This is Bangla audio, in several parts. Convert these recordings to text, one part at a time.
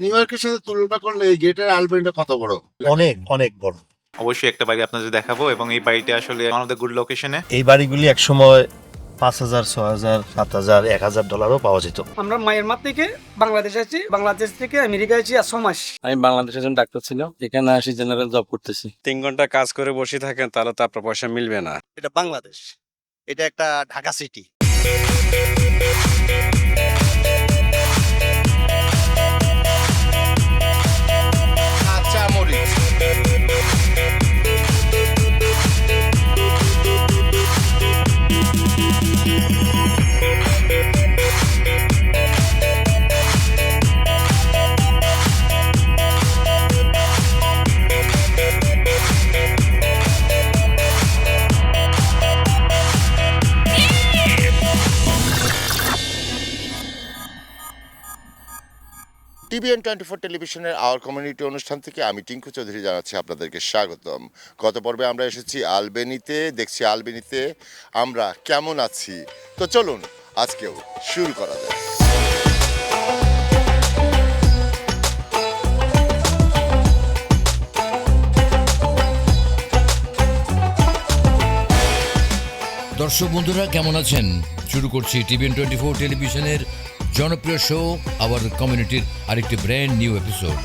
নিউ ইয়র্কের সাথে তুলনা করলে এই গেটের আলবেনিটা কত বড়? অনেক অনেক বড়। অবশ্যই একটা বাড়ি আপনাদের দেখাবো এবং এই বাড়িটা আসলে ওয়ান অফ দ্য গুড লোকেশনে এই বাড়িগুলি একসময় পাঁচ হাজার ছ হাজার সাত হাজার এক হাজার ডলারও পাওয়া যেত। আমরা মায়ের মাঠ থেকে বাংলাদেশ আছি বাংলাদেশ থেকে আমেরিকা আছি আর ছ মাস আমি বাংলাদেশের একজন ডাক্তার ছিল এখানে আসি জেনারেল জব করতেছি। তিন ঘণ্টা কাজ করে বসে থাকেন তাহলে তো আপনার পয়সা মিলবে না। এটা বাংলাদেশ। এটা একটা Dhaka city TVN twenty four টেলিভিশনের আওয়ার কমিউনিটি অনুষ্ঠান থেকে আমি টিঙ্কু চৌধুরী জানাচ্ছি আপনাদেরকে স্বাগতম। গত পর্বে আমরা এসেছি আলবেনিতে, দেখছি আলবেনিতে আমরা কেমন আছি। তো চলুন, আজকেও শুরু করা যায় দর্শক বন্ধুরা, কেমন আছেন? শুরু করছি টিভিএন টোয়েন্টি ফোর টেলিভিশনের জনপ্রিয় শো আওয়ার কমিউনিটির আরেকটি ব্র্যান্ড নিউ এপিসোড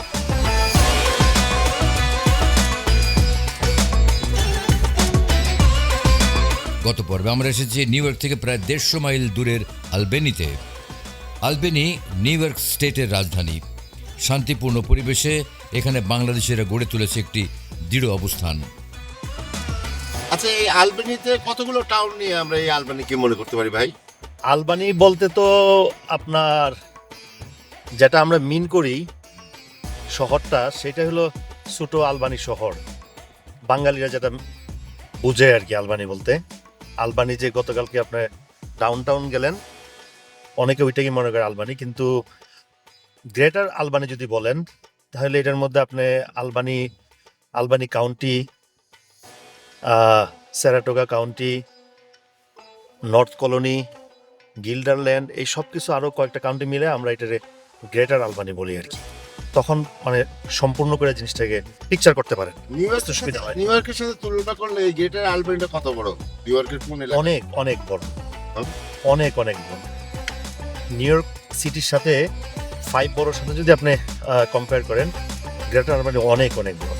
গত পর্বে আমরা এসেছি নিউ ইয়র্ক থেকে প্রায় দেড়শো মাইল দূরের আলবেনিতে। আলবেনি, নিউ ইয়র্ক স্টেটের রাজধানী। শান্তিপূর্ণ পরিবেশে এখানে বাংলাদেশিরা গড়ে তুলেছে একটি দৃঢ় অবস্থান। আচ্ছা এই আলবেনিতে কতগুলো টাউন নিয়ে আমরা এই আলবেনিকে মনে করতে পারি ভাই? আলবানি বলতে তো আপনার যেটা আমরা মিন করি শহরটা সেটা হলো ছোটো আলবানি শহর। বাঙালিরা যেটা বুঝে আর কি আলবানি বলতে। আলবানি যে গতকালকে আপনার ডাউন টাউন গেলেন, অনেকে ওইটাকে মনে করে আলবানি, কিন্তু গ্রেটার আলবানি যদি বলেন, তাহলে এটার মধ্যে আপনি Albany Albany county Saratoga county north Colonie Guilderland এই সব কিছু আরও কয়েকটা কাউন্টি মিলে আমরা এটারে গ্রেটার আলবানি বলি আর কি। তখন মানে সম্পূর্ণ করে জিনিসটাকে পিকচার করতে পারেন। নিউ ইয়র্কের সুবিধা হয়। নিউ ইয়র্কের সাথে তুলনা করলে এই গেটের আলবেনিটা কত বড়? নিউ ইয়র্কের কোন এলাকা অনেক অনেক বড়? অনেক অনেক বড়। নিউ ইয়র্ক সিটির সাথে ফাইভ বড়োর সাথে যদি আপনি কম্পেয়ার করেন গ্রেটার আলবানি অনেক অনেক বড়।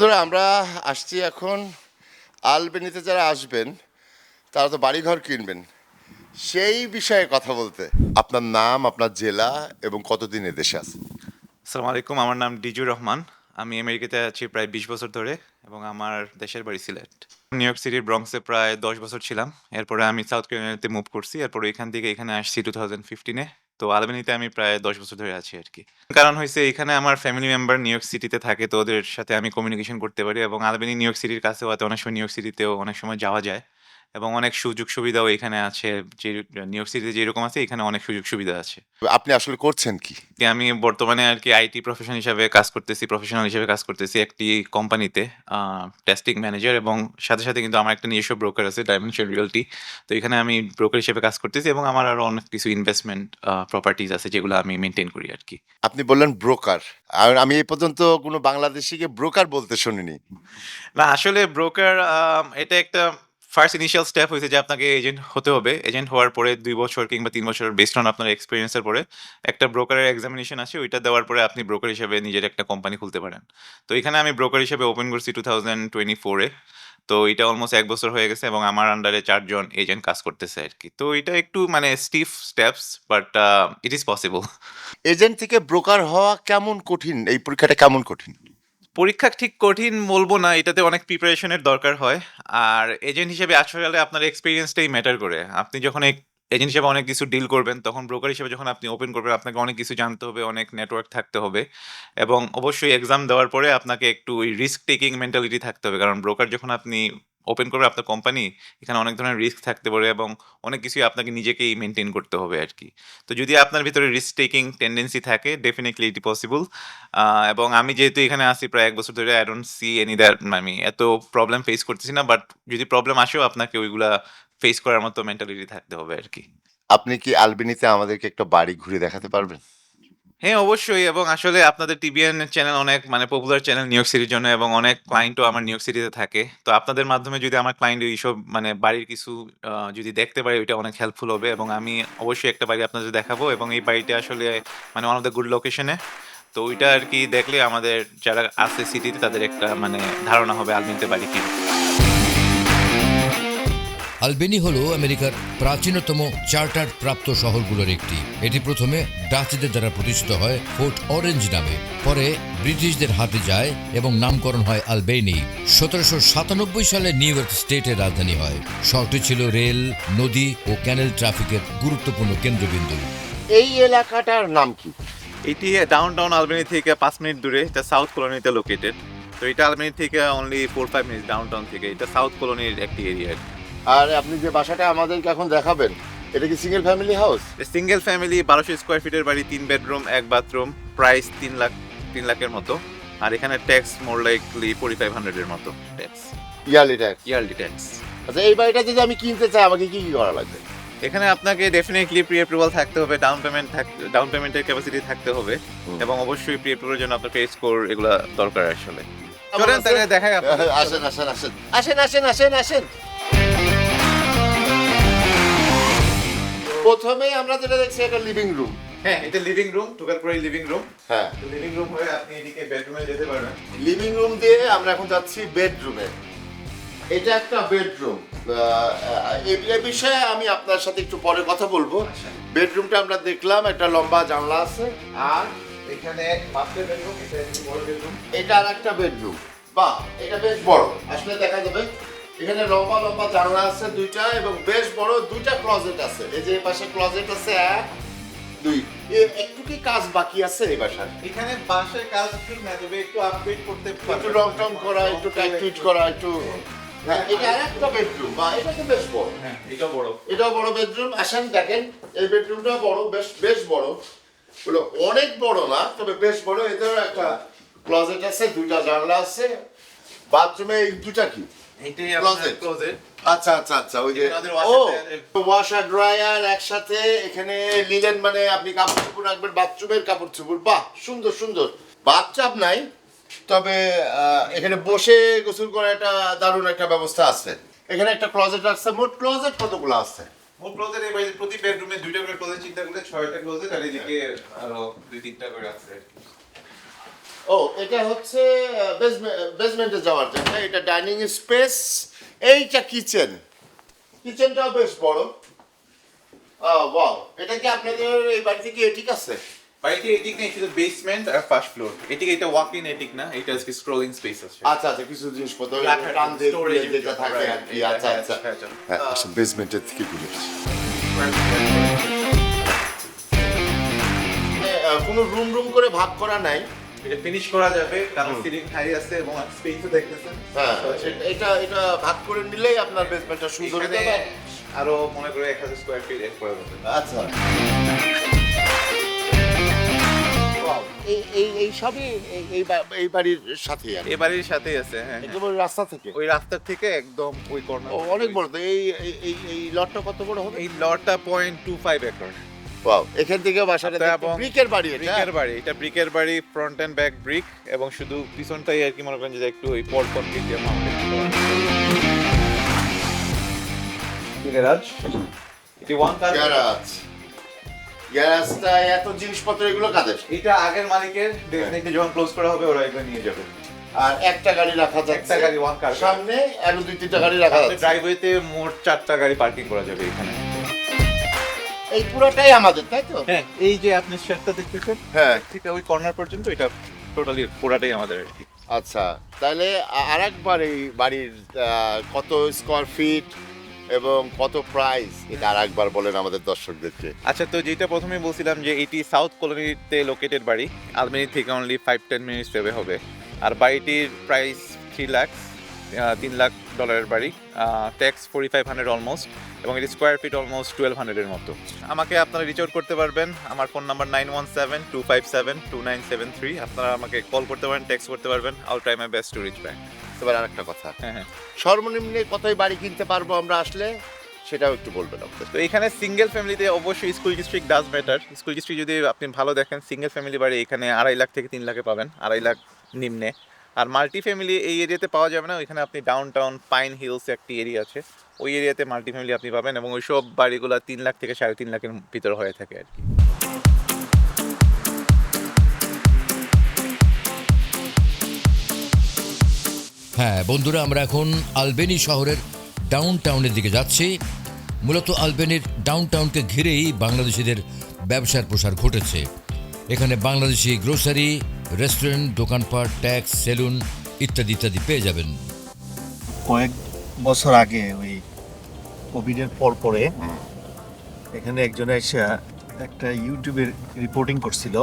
বন্ধুরা, আমরা আসছি এখন আলবেনিতে যারা আসবেন, তারা তো বাড়িঘর কিনবেন। সেই বিষয়ে কথা বলতে। আপনার নাম, আপনার জেলা এবং কতদিন এদেশে আছে আসসালামু আলাইকুম, আমার নাম ডিজুর রহমান। আমি আমেরিকাতে আছি প্রায় বিশ বছর ধরে এবং আমার দেশের বাড়ি সিলেট। নিউ ইয়র্ক সিটির ব্রঙ্কসে প্রায় দশ বছর ছিলাম। এরপরে আমি সাউথ ক্যারোলিনাতে মুভ করছি। এরপরে এখান থেকে এখানে আসছি টু থাউজেন্ড ফিফটিনে তো আলবেনিতে আমি প্রায় দশ বছর ধরে আছি আর কি কারণ হয়েছে এখানে আমার ফ্যামিলি মেম্বার নিউ ইয়র্ক সিটিতে থাকে, তো ওদের সাথে আমি কমিউনিকেশন করতে পারি এবং আলবেনি নিউ ইয়র্ক সিটির কাছে অনেক সময় নিউ ইয়র্ক সিটিতেও অনেক সময় যাওয়া যায়। এবং অনেক সুযোগ সুবিধাও এখানে আছে। যে নিউ ইয়র্ক সিটিতে যেরকম আছে এখানে অনেক সুযোগ সুবিধা আছে। আপনি আসলে করছেন কি? যে আমি বর্তমানে আর কি আইটি প্রফেশন হিসাবে কাজ করতেছি প্রফেশনাল হিসেবে কাজ করতেছি একটি কোম্পানিতে টেস্টিং ম্যানেজার এবং সাথে সাথে কিন্তু আমার একটা নিজস্ব ব্রোকার আছে ডাইমেনশন রিয়েলটি তো এখানে আমি ব্রোকার হিসেবে কাজ করতেছি এবং আমার আরও অনেক কিছু ইনভেস্টমেন্ট প্রপার্টিজ আছে যেগুলো আমি মেনটেন করি আর কি। আপনি বললেন ব্রোকার আর আমি এই পর্যন্ত কোনো বাংলাদেশিকে ব্রোকার বলতে শুনিনি। না আসলে ব্রোকার এটা একটা ফার্স্ট ইনিশিয়াল স্টেপ হয়েছে যে আপনাকে এজেন্ট হতে হবে। এজেন্ট হওয়ার পরে দুই বছর কিংবা তিন বছর বেস্ট অন আপনার এক্সপিরিয়েন্সের পরে একটা ব্রোকারের এক্সামিনেশন আছে, ওইটা দেওয়ার পরে আপনি ব্রোকার হিসেবে নিজের একটা কোম্পানি খুলতে পারেন। তো এখানে আমি ব্রোকার হিসেবে ওপেন করছি টু থাউজেন্ড টোয়েন্টি ফোরে তো এটা অলমোস্ট এক বছর হয়ে গেছে এবং আমার আন্ডারে চারজন এজেন্ট কাজ করতেছে আর কি তো এটা একটু মানে stiff steps but it is possible agent থেকে ব্রোকার হওয়া কেমন কঠিন? এই পরীক্ষাটা কেমন কঠিন? পরীক্ষা ঠিক কঠিন বলব না, এটাতে অনেক প্রিপারেশনের দরকার হয়। আর এজেন্ট হিসেবে আসলে আপনার এক্সপিরিয়েন্সটাই ম্যাটার করে। আপনি যখন এক এজেন্ট হিসেবে অনেক কিছু ডিল করবেন, তখন ব্রোকার হিসেবে যখন আপনি ওপেন করবেন, আপনাকে অনেক কিছু জানতে হবে, অনেক নেটওয়ার্ক থাকতে হবে। এবং অবশ্যই এক্সাম দেওয়ার পরে আপনাকে একটু ওই রিস্ক টেকিং মেন্টালিটি থাকতে হবে। কারণ ব্রোকার যখন আপনি ওপেন করবে আপনার কোম্পানি এখানে অনেক ধরনের রিস্ক থাকতে পারে এবং অনেক কিছুই আপনাকে নিজেকেই মেনটেন করতে হবে আর কি তো যদি আপনার ভিতরে রিস্ক টেকিং টেন্ডেন্সি থাকে ডেফিনেটলি এটি পসিবল এবং আমি যেহেতু এখানে আসি প্রায় এক বছর ধরে I don't see any that আমি এত প্রবলেম ফেস করতেছি না বাট যদি প্রবলেম আসেও, আপনাকে ওইগুলা ফেস করার মতো মেন্টালিটি থাকতে হবে আর কি আপনি কি আলবেনিতে আমাদেরকে একটা বাড়ি ঘুরে দেখাতে পারবেন? হ্যাঁ অবশ্যই। এবং আসলে আপনাদের টিভিএন চ্যানেল অনেক মানে পপুলার চ্যানেল নিউ ইয়র্ক সিটির জন্য এবং অনেক ক্লায়েন্টও আমার নিউ ইয়র্ক সিটিতে থাকে। তো আপনাদের মাধ্যমে যদি আমার ক্লায়েন্ট এইসব মানে বাড়ির কিছু যদি দেখতে পারে, ওইটা অনেক হেল্পফুল হবে এবং আমি অবশ্যই একটা বাড়ি আপনাদের দেখাবো এবং এই বাড়িটা আসলে মানে ওয়ান অফ দ্য গুড লোকেশনে তো ওইটা আর কি দেখলে আমাদের যারা আছে সিটিতে তাদের একটা মানে ধারণা হবে আলমিনতে বাড়ি কি আলবেনি হল আমেরিকার প্রাচীনতম চার্টার প্রাপ্ত শহরগুলোর একটি। এটি প্রথমে ডাচদের দ্বারা প্রতিষ্ঠিত হয় ফোর্ট অরেঞ্জ নামে। পরে ব্রিটিশদের হাতে যায় এবং নামকরণ হয় আলবেনি। সতেরোশো সাতানব্বই সালে নিউ ইয়র্ক স্টেটের রাজধানী হয়। শহরটি ছিল রেল নদী ও ক্যানেল ট্রাফিকের গুরুত্বপূর্ণ কেন্দ্রবিন্দু। এই এলাকাটার নাম কি? এটি ডাউন টাউন আলবেনি থেকে পাঁচ মিনিট দূরে এটা সাউথ কলোনিতে লোকেটেড তো এটা আলবেনি থেকে only four five minute downtown থেকে এটা সাউথ কলোনির একটি এরিয়া আর আপনি যে বাসাটা আমাদেরকে এখন দেখাবেন এটা কি single family house single family বারোশো স্কোয়ার ফিটের বাড়ি তিন বেডরুম এক বাথরুম প্রাইস তিন লাখ তিন লাখের মতো। আর এখানে tax more likely forty five হান্ড্রেডের মতো tax yearly tax yearly tax আচ্ছা এই বাড়িটা যদি আমি কিনতে চাই আমাকে কি কি করা লাগবে? এখানে আপনাকে ডেফিনেটলি প্রি অ্যাপ্রুভাল থাকতে হবে ডাউন পেমেন্ট ডাউন পেমেন্টের ক্যাপাসিটি থাকতে হবে। এবং অবশ্যই প্রি অ্যাপ্রুভালের জন্য আপনার ক্রেডিট স্কোর এগুলো দরকার আসলে। চলেন তাহলে দেখাই আসেন আসেন আসেন। আসেন আসেন আসেন আসেন। প্রথমেই আমরা যেটা দেখছি একটা লিভিং রুম হ্যাঁ এটা লিভিং রুম ঢোকার পরে লিভিং রুম হ্যাঁ লিভিং রুম হয়ে আপনি এদিকে বেডরুমে যেতে পারবেন। লিভিং রুম দিয়ে আমরা এখন যাচ্ছি বেডরুমে এটা একটা বেডরুম এ বিষয়ে আমি আপনার সাথে একটু পরে কথা বলব। বেডরুমটা আমরা দেখলাম একটা লম্বা জানলা আছে। আর এখানে মাস্টার বেডরুম এটা বড় বেডরুম এটা আর একটা বেডরুম বাহ এটা বেশ বড়। আসলে দেখা যাবে এখানে লম্বা লম্বা জানলা আছে দুইটা এবং বেশ বড় দুইটা ক্লোজেট আছে। এই যে এই পাশে ক্লোজেট আছে এক দুই। একটু কি কাজ বাকি আছে এই বাসার এখানে বাসায় কাজ ঠিক না তবে একটু আপডেট করতে একটু রং টং করা একটু টাইট টুইট করা একটু হ্যাঁ এটা একটা বেডরুম বা এটা তো বেশ বড়। হ্যাঁ এটা বড়। এটাও বড় বেডরুম আসেন দেখেন এই বেডরুমটা বড় বেশ বেশ বড়। বলো অনেক বড় না তবে বেশ বড়। একটা ক্লোজেট আছে দুইটা জানলা আছে। বাথরুমে এই দুটা কি? এটাই. ক্লোজেট আচ্ছা আচ্ছা আচ্ছা ওই যে এখানে ও ওয়াশার ড্রায়ার একসাথে এখানে লিলেন মানে আপনি কাপড় চোপড় রাখবেন বাথরুমের কাপড় চোপড় বাহ সুন্দর সুন্দর। বাথটাব নাই তবে আহ, এখানে বসে গোসল করার একটা দারুণ একটা ব্যবস্থা আছে। এখানে একটা ক্লোজেট আছে মোট ক্লোজেট কতগুলো আছে? মোট ক্লোজেট এই প্রতি বেডরুমে দুইটা করে ক্লোজেট চিন্তা করলে ছয়টা ক্লোজেট আর এদিকে আরও দুই তিনটা করে আছে। ও এটা হচ্ছে বেসমেন্টে যাওয়ার জন্য। এটা ডাইনিং স্পেস এইটা কিচেন কিচেনটাও বেশ বড়। ওয়াও এটা কি আপনাদের এই বাড়িতে কি এটিক আছে? বাড়িতে এটিক নেই শুধু বেসমেন্ট আর ফার্স্ট ফ্লোর এটিক এটা ওয়াক ইন এটিক না এটা আজকে স্ক্রলিং স্পেস আছে। আচ্ছা আচ্ছা কিছু জিনিসপত্র টান দিয়ে যেটা থাকে আর কি। আচ্ছা আচ্ছা. হ্যাঁ আচ্ছা বেসমেন্টের থেকে ঘুরে কোনো রুম রুম করে ভাগ করা নাই। এটা ফিনিশ করা যাবে কারণ সিলিং হাই আছে এবং স্পেসও দেখতেছেন। হ্যাঁ এটা এটা ভাগ করে নিলেই আপনার বেসমেন্টটা সুন্দর হয়ে যাবে। আরও মনে করে এক হাজার স্কোয়ার ফিট এড করা যাবে আচ্ছা। এই এই সবই এই- এই বাড়ির সাথেই আর এই বাড়ির সাথেই আছে হ্যাঁ হ্যাঁ। একেবারে রাস্তা থেকে? ওই রাস্তার থেকে একদম ওই কর্নার অনেক বড় তো। এই- এই এই লটটা কত বড় হবে? এই লটটা point two five acre wow এখান থেকে বাসাটা দেখতে এবং ব্রিকের বাড়ি এটা। ব্রিকের বাড়ি এটা ব্রিকের বাড়ি ফ্রন্ট এন্ড ব্যাক ব্রিক এবং শুধু পিছনটাই আর কি মনে করেন যে একটু ওই পট কনক্রিট দিয়ে মাউন্টেন গ্যারাজ এটি ওয়ান কার গ্যারাজ গ্যারাজটা এত জিনিসপত্র এগুলো কাদের? এটা আগের মালিকের ডেফিনেটলি যখন ক্লোজ করা হবে ওরা এগুলো নিয়ে যাবে। আর একটা গাড়ি রাখা যাচ্ছে। একটা গাড়ি ওয়ান কার সামনে আরও দুই তিনটা গাড়ি রাখা যাচ্ছে। ড্রাইভওয়েতে মোট চারটা গাড়ি পার্কিং করা যাবে এখানে। এই পুরোটাই আমাদের তাই তো? হ্যাঁ এই যে আপনি শেডটা দেখতেছেন হ্যাঁ। ঠিক ওই কর্নার পর্যন্ত এটা টোটালি পুরাটাই আমাদের আর কি। আচ্ছা তাহলে আর একবার এই বাড়ির কত স্কোয়ার ফিট এবং কত প্রাইস এটা আর একবার বলেন আমাদের দর্শকদেরকে। আচ্ছা তো যেটা প্রথমে বলছিলাম যে এটি সাউথ কলোনিতে লোকেটেড বাড়ি আলমেনি থেকে অনলি ফাইভ টেন মিনিটস হবে। আর বাড়িটির প্রাইস থ্রি লাখ তিন লাখ ডলারের বাড়ি tax forty five hundred almost এবং এটি স্কোয়ার ফিট অলমোস্ট টুয়েলভ হান্ড্রেডের মতো। আমাকে আপনারা রিচ আউট করতে পারবেন। আমার phone number nine one seven two five seven two nine seven three আপনারা আমাকে কল করতে পারেন টেক্সট করতে পারবেন। I'll try my best to reach back এবার আর একটা কথা। হ্যাঁ হ্যাঁ। সর্বনিম্নে কতই বাড়ি কিনতে পারব আমরা আসলে সেটাও একটু বলবেন আপনাদের। তো এখানে সিঙ্গেল ফ্যামিলিতে অবশ্যই school district does matter school district যদি আপনি ভালো দেখেন সিঙ্গেল ফ্যামিলি বাড়ি এখানে আড়াই লাখ থেকে তিন লাখে পাবেন আড়াই লাখ নিম্নে। আর মাল্টি ফ্যামিলি এই এরিয়াতে পাওয়া যাবে না, ওইখানে আপনি ডাউন টাউন পাইন হিলস একটি এরিয়া আছে। ওই এরিয়াতে মাল্টি ফ্যামিলি আপনি পাবেন এবং ওইসব বাড়িগুলো তিন লাখ থেকে সাড়ে তিন লাখের ভিতর হয়ে থাকে আর কি। হ্যাঁ বন্ধুরা, আমরা এখন আলবেনি শহরের ডাউন টাউনের দিকে যাচ্ছি। মূলত আলবেনির ডাউন টাউনকে ঘিরেই বাংলাদেশিদের ব্যবসার প্রসার ঘটেছে। এখানে বাংলাদেশি গ্রোসারি রেস্টুরেন্ট দোকানপাট ট্যাক্স সেলুন ইত্যাদি ইত্যাদি পেয়ে যাবেন। কয়েক বছর আগে ওই কোভিডের পর পরে এখানে একজন এসে একটা ইউটিউবের রিপোর্টিং করছিল।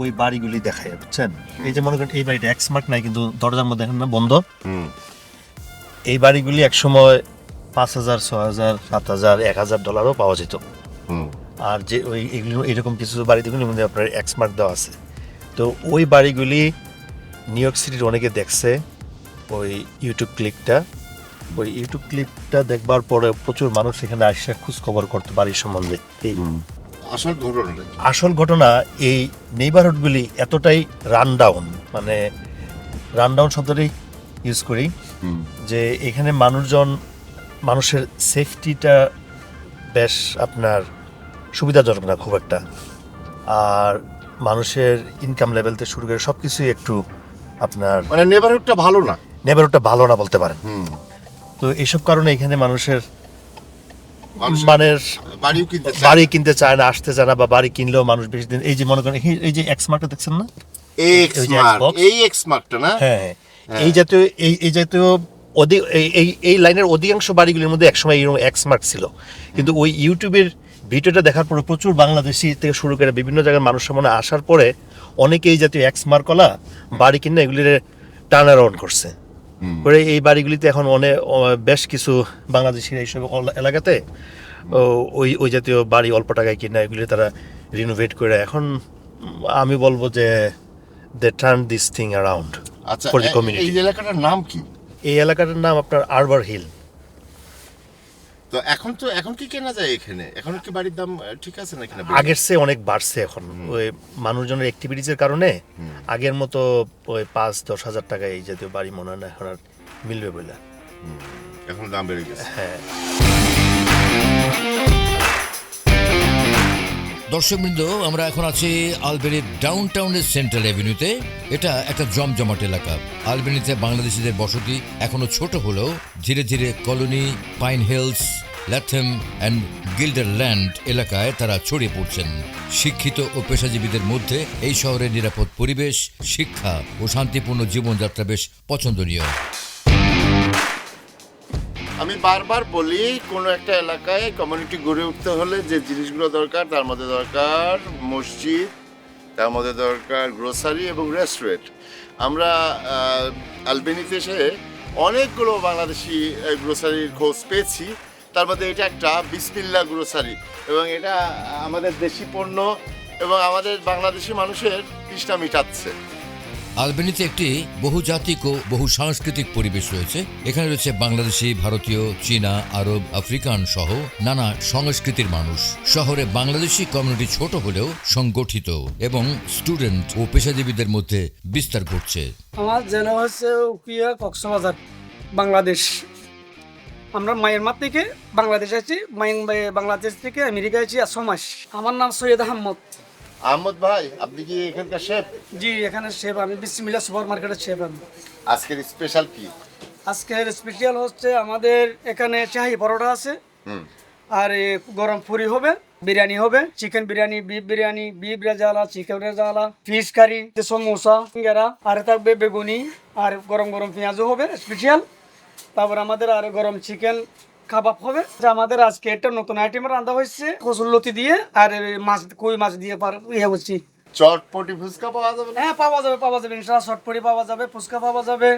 ওই বাড়িগুলি দেখায়, বুঝছেন? এই যে মনে করেন, এই বাড়িটা এক্স মার্ক নাই, কিন্তু দরজার মধ্যে এখন না, বন্ধ। এই বাড়িগুলি এক সময় পাঁচ হাজার ছ হাজার, সাত হাজার, এক হাজার ডলারও পাওয়া যেত। আর যে ওই এগুলো এরকম কিছু বাড়িগুলির মধ্যে আপনার এক্স মার্ক দেওয়া আছে। তো ওই বাড়িগুলি নিউ ইয়র্ক সিটির অনেকে দেখছে ওই ইউটিউব ক্লিপটা ওই ইউটিউব ক্লিপটা দেখবার পরে প্রচুর মানুষ এখানে আসে খোঁজ খবর করতে বাড়ির সম্বন্ধে। এই আসল ঘটনাটা কি? আসল ঘটনা এই নেইবারহুডগুলি এতটাই রানডাউন মানে রানডাউন শব্দটাই ইউজ করি যে এখানে মানুষজন মানুষের সেফটিটা বেশ আপনার সুবিধাজনক না খুব একটা। আর মানুষের ইনকাম লেভেল থেকে শুরু করে সব কিছুই একটু আপনার মানে নেবারহুডটা ভালো না? নেবারহুডটা ভালো না বলতে পারেন। তো এইসব কারণে এখানে মানুষের মানুষ মানে বাড়ি কিনতে চায় না আসতে চায় না বা বাড়ি কিনলেও মানুষ বেশি দিন এই যে মনে করেন এই- যে এক্স মার্কটা দেখছেন না? এই এক্স মার্কটা না? হ্যাঁ হ্যাঁ। এই জাতীয় এই এই জাতীয় অধিক এই- এই এই লাইনের অধিকাংশ বাড়িগুলির মধ্যে একসময় এরকম এক্স মার্ক ছিল। কিন্তু ওই ইউটিউবের ভিডিওটা দেখার পরে প্রচুর বাংলাদেশি থেকে শুরু করে বিভিন্ন জায়গার মানুষ সামনে আসার পরে অনেকেই জাতীয় এক্স মার্কলা বাড়ি কিনে এগুলির টার্ন অ্যারাউন্ড করছে করে এই বাড়িগুলিতে এখন অনেক বেশ কিছু বাংলাদেশের এইসব এলাকাতে ওই ওই জাতীয় বাড়ি অল্প টাকায় কিনা এগুলি তারা রিনোভেট করে এখন আমি বলব যে they turn this thing around আচ্ছা এই এলাকাটার নাম কি? এই এলাকাটার নাম আপনার আরবার হিল তো এখন তো এখন কি কেনা যায় এখানে? এখন কি বাড়ির দাম ঠিক আছে না? এখানে আগের চেয়ে অনেক বাড়ছে এখন। ওই মানুষজনের অ্যাক্টিভিটিজের কারণে আগের মতো ওই পাঁচ দশ হাজার টাকা এই জাতীয় বাড়ি মনে হয় না এখন আর মিলবে বলে। এখন দাম বেড়ে গেছে। হ্যাঁ। দর্শকবৃন্দ, আমরা এখন আছি আলবেনির ডাউন টাউনের সেন্ট্রাল অ্যাভিনিউতে এটা একটা জমজমাট এলাকা। আলবেনিতে বাংলাদেশিদের বসতি এখনও ছোট হলেও ধীরে ধীরে Colonie Pine Hills Latham and Guilderland এলাকায় তারা ছড়িয়ে পড়ছেন। শিক্ষিত ও পেশাজীবীদের মধ্যে এই শহরের নিরাপদ পরিবেশ, শিক্ষা ও শান্তিপূর্ণ জীবনযাত্রা বেশ পছন্দনীয়। আমি বারবার বলি, কোনো একটা এলাকায় কমিউনিটি গড়ে উঠতে হলে যে জিনিসগুলো দরকার, তার মধ্যে দরকার মসজিদ, তার মধ্যে দরকার গ্রোসারি এবং রেস্টুরেন্ট আমরা আলবেনিতে এসে অনেকগুলো বাংলাদেশি গ্রোসারির খোঁজ পেয়েছি। তার মধ্যে এটা একটা বিসমিল্লা গ্রোসারি এবং এটা আমাদের দেশি পণ্য এবং আমাদের বাংলাদেশি মানুষের তৃষ্ণা মিটাচ্ছে। আলবেনিতে একটি বহুজাতিক ও বহু সাংস্কৃতিক পরিবেশ রয়েছে। এখানে রয়েছে বাংলাদেশি, ভারতীয়, চীনা, আরব, আফ্রিকান সহ নানা সংস্কৃতির মানুষ। শহরে বাংলাদেশি কমিউনিটি ছোট হলেও সংগঠিত এবং স্টুডেন্ট ও পেশাজীবীদের মধ্যে বিস্তার ঘটছে। আমার জেলা হচ্ছে উকিয়া কক্সবাজার, বাংলাদেশ। আমরা মায়ের মায়ানমার থেকে বাংলাদেশ আছি বাংলাদেশ থেকে আমেরিকা আছি আর মাস। আমার নাম সৈয়দ আহমদ। আহমদ ভাই আপনি কি এখানকার শেফ? জি এখানে শেফ আমি বিসমিল্লা সুপার মার্কেটের শেফ আমি। আজকের স্পেশাল কি? আজকের স্পেশাল হচ্ছে আমাদের এখানে চাহি পরোটা আছে। আর গরম পুরি হবে বিরিয়ানি হবে chicken biryani beef biryani beef rezala chicken rezala fish curry samosa singara আর থাকবে বেগুনি আর গরম গরম পেঁয়াজও হবে স্পেশাল তারপর আমাদের আর গরম চিকেন কাবাব হবে। যা আমাদের আজকে একটা নতুন আইটেম রান্না হয়েছে কসুল্লতি দিয়ে আর মাছ কই মাছ দিয়ে পার ইয়ে হচ্ছে। চটপটি ফুচকা পাওয়া যাবে হ্যাঁ পাওয়া যাবে পাওয়া যাবে। ইনশাল্লাহ শর্টপটি পাওয়া যাবে ফুচকা পাওয়া যাবে।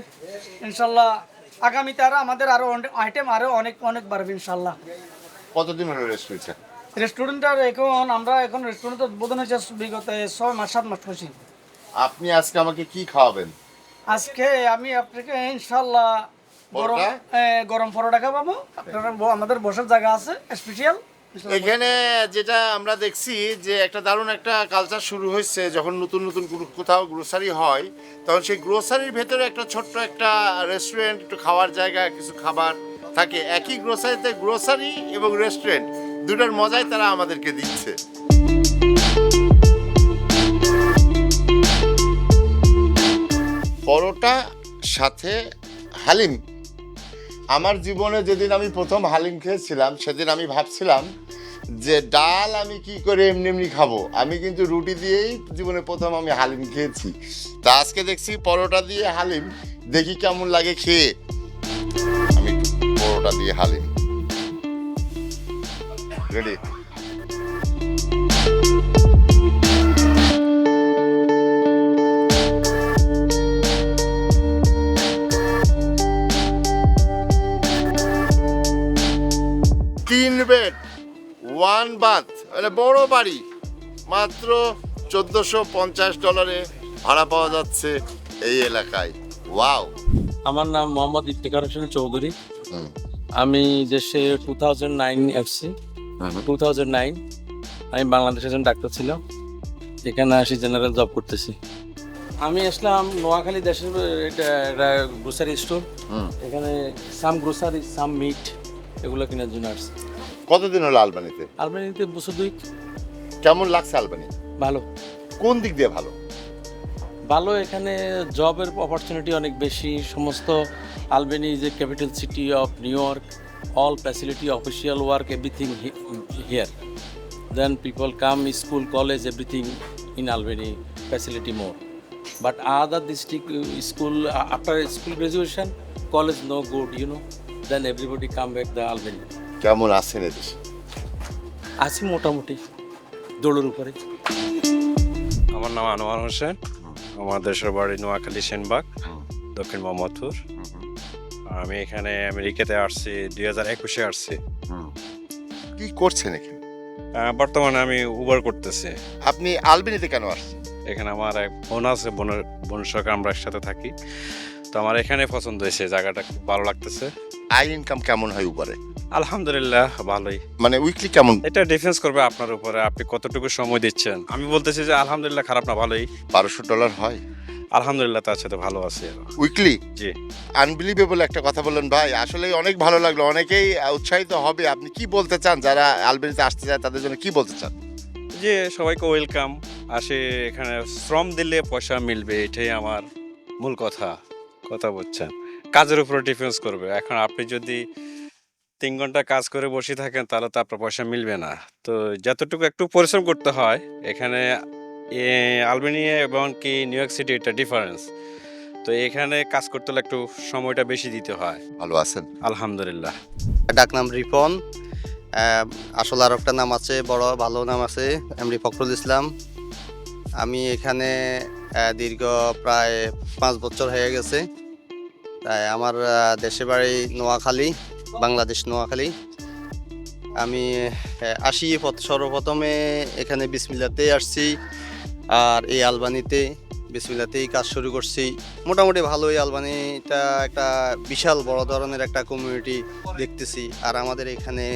ইনশাল্লাহ আগামীতে আরও আমাদের আরও আইটেম আরও অনেক অনেক বাড়বে ইনশাল্লাহ। কতদিন হলো রেস্ট হয়েছে রেস্টুরেন্টের এখন আমরা এখন রেস্টুরেন্ট উদ্বোধন হয়েছে বিগত ছয় মাস সাত মাস হয়েছি আপনি আজকে আমাকে কি খাওয়াবেন? আজকে আমি আপনাকে ইনশাল্লাহ গরম পরোটা? এ, গরম পরোটা খাব আপনারা আমাদের বসার জায়গা আছে স্পেশাল এখানে যেটা আমরা দেখছি যে একটা দারুণ একটা কালচার শুরু হয়েছে যখন নতুন নতুন কোথাও গ্রোসারি হয় তখন সেই গ্রোসারির ভেতরে একটা ছোট্ট একটা রেস্টুরেন্ট একটু খাওয়ার জায়গা কিছু খাবার থাকে। একই গ্রোসারিতে গ্রোসারি এবং রেস্টুরেন্ট দুটার মজাই তারা আমাদেরকে দিচ্ছে। পরোটা সাথে হালিম। আমার জীবনে যেদিন আমি প্রথম হালিম খেয়েছিলাম, সেদিন আমি ভাবছিলাম যে ডাল আমি কি করে এমনি এমনি খাব। আমি কিন্তু রুটি দিয়েই জীবনে প্রথম আমি হালিম খেয়েছি। তা আজকে দেখছি পরোটা দিয়ে হালিম, দেখি কেমন লাগে খেয়ে। আমি পরোটা দিয়ে হালিম। রেডি ওয়ান বাথ মানে বড় বাড়ি মাত্র চোদ্দোশো পঞ্চাশ ডলারে ভাড়া পাওয়া যাচ্ছে এই এলাকায়। ওয়াও। আমার নাম মোহাম্মদ ইফতেখার হোসেন চৌধুরী। আমি দেশে টু থাউজেন্ড নাইন এসছি টু থাউজেন্ড নাইন আমি বাংলাদেশে একজন ডাক্তার ছিলাম। এখানে আসি জেনারেল জব করতেছি। আমি আসলাম নোয়াখালী দেশের এটা গ্রোসারি স্টোর এখানে সাম গ্রোসারি সাম মিট এগুলো কেনার জন্য আসছি। কতদিন হলো আলবানিতে? আলবানিতে বছর দুই। কেমন লাগছে আলবানি? ভালো। কোন দিক দিয়ে ভালো? ভালো এখানে জবের অপরচুনিটি অনেক বেশি। সমস্ত আলবেনি যে capital city of New York all facility official work everything here then people come school college everything in Albany facility more but other district school after school graduation college no good you know then everybody come back the Albany কেমন আছেন এদেশে আছি মোটামুটি দৌড়ের উপরে। আমার নাম আনোয়ার হোসেন। আমার দেশের বাড়ি নোয়াখালী সেনবাগ দক্ষিণ মোহাম্মদপুর। আমি এখানে আমেরিকাতে আসছি দুই হাজার একুশে আসছি। কি করছেন এখানে? বর্তমানে আমি উবার করতেছি। আপনি আলবেনিতে কেন আসছেন? এখানে আমার এক বোন আছে বোনের বোনের সঙ্গে আমরা একসাথে থাকি। তো আমার এখানে পছন্দ হয়েছে জায়গাটা খুব ভালো লাগতেছে। আই ইনকাম কেমন হয় উপরে? আলহামদুলিল্লাহ ভালোই। মানে উইকলি কেমন? এটা ডিফেন্স করবে আপনার উপরে আপনি কতটুকু সময় দিচ্ছেন? আমি বলতেছি যে আলহামদুলিল্লাহ খারাপ না ভালোই। বারোশো ডলার হয়? আলহামদুলিল্লাহ তার সাথে ভালো আছি উইকলি জি। আনবিলিভেবল একটা কথা বললেন ভাই। আসলে অনেক ভালো লাগল অনেকেই উৎসাহিত হবে। আপনি কি বলতে চান? যারা আলবেনিতে আসতে চায় তাদের জন্য কি বলতে চান? যে সবাইকে ওয়েলকাম আসে এখানে শ্রম দিলে পয়সা মিলবে এটাই আমার মূল কথা। কথা বলছেন। কাজের উপরে ডিফেন্স করবে। এখন আপনি যদি তিন ঘণ্টা কাজ করে বসে থাকেন তাহলে তো আপনার পয়সা মিলবে না। তো যতটুকু একটু পরিশ্রম করতে হয় এখানে আলবেনিয়া এবং কি নিউ ইয়র্ক সিটি এটা ডিফারেন্স তো এখানে কাজ করতে হলে একটু সময়টা বেশি দিতে হয়। ভালো আছেন? আলহামদুলিল্লাহ। ডাক নাম রিপন। আসলে আর একটা নাম আছে বড় ভালো নাম আছে এমডি ফখরুল ইসলাম। আমি এখানে দীর্ঘ প্রায় পাঁচ বছর হয়ে গেছে। তাই আমার দেশের বাড়ি নোয়াখালী, বাংলাদেশ নোয়াখালী। আমি আসি সর্বপ্রথমে এখানে বিসমিল্লাতেই আসছি। আর এই আলবানিতে বিসমিল্লাতেই কাজ শুরু করছি। মোটামুটি ভালোই আলবানিটা একটা বিশাল বড় ধরনের একটা কমিউনিটি দেখতেছি। আর আমাদের এখানে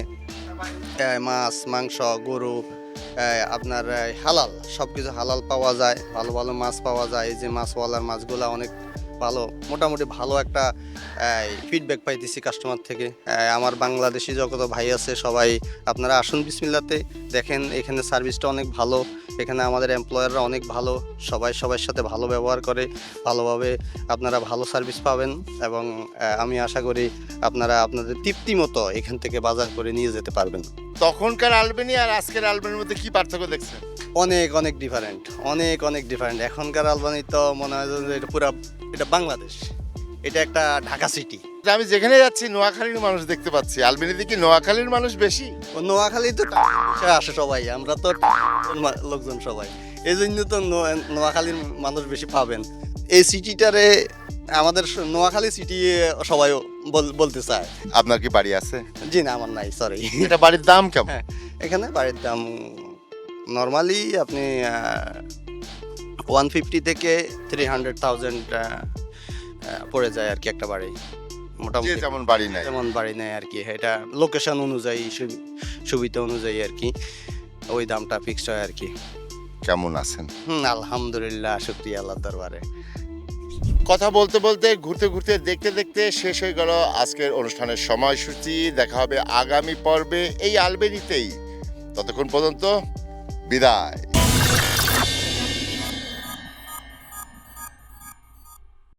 মাছ, মাংস, গরু আপনার হালাল সব কিছু হালাল পাওয়া যায়, ভালো ভালো মাছ পাওয়া যায়, এই যে মাছওয়ালার মাছগুলা অনেক ভালো, মোটামুটি ভালো একটা ফিডব্যাক পাইতেছি কাস্টমার থেকে। আমার বাংলাদেশি যত ভাই আছে সবাই, আপনারা আসুন বিসমিল্লাতে, দেখেন এখানে সার্ভিসটা অনেক ভালো, এখানে আমাদের এমপ্লয়াররা অনেক ভালো, সবাই সবার সাথে ভালো ব্যবহার করে, ভালোভাবে আপনারা ভালো সার্ভিস পাবেন এবং আমি আশা করি আপনারা আপনাদের তৃপ্তি মতো এখান থেকে বাজার করে নিয়ে যেতে পারবেন। তখনকার আলবেনি আর আজকের আলবেনির মধ্যে কি পার্থক্য দেখছেন? অনেক অনেক ডিফারেন্ট অনেক অনেক ডিফারেন্ট এখনকার আলবানি তো মনে হয় যে এটা পুরো এটা বাংলাদেশ। এটা একটা ঢাকা সিটি আমি যেখানে যাচ্ছি নোয়াখালীর মানুষ দেখতে পাচ্ছি। আলবেনিতে কি নোয়াখালীর মানুষ বেশি? ও নোয়াখালী তো আসে সবাই। আমরা তো লোকজন সবাই। এই জন্য তো নোয়াখালীর মানুষ বেশি পাবেন। এই সিটিটারে আমাদের নোয়াখালী সিটি সবাই বল- বলতে চায়। আপনার কি বাড়ি আছে? জি না আমার নাই সরি এটা বাড়ির দাম কেমন? হ্যাঁ এখানে বাড়ির দাম নর্মালি আপনি ওয়ান ফিফটি থেকে থ্রি হান্ড্রেড থাউজেন্ড পড়ে যায় আর কি একটা বাড়ি। মোটামুটি। যেমন বাড়ি নাই যেমন বাড়ি নেয় আর কি। এটা লোকেশন অনুযায়ী সুবিধা অনুযায়ী আর কি ওই দামটা ফিক্সড হয় আর কি। কেমন আছেন? হুম আলহামদুলিল্লাহ শুক্রিয়া আল্লাহ দরবারে। কথা বলতে বলতে, ঘুরতে ঘুরতে, দেখতে দেখতে শেষ হয়ে গেল আজকের অনুষ্ঠানের সময়সূচি। দেখা হবে আগামী পর্বে এই আলবেনিতেই। ততক্ষণ পর্যন্ত বিদায়।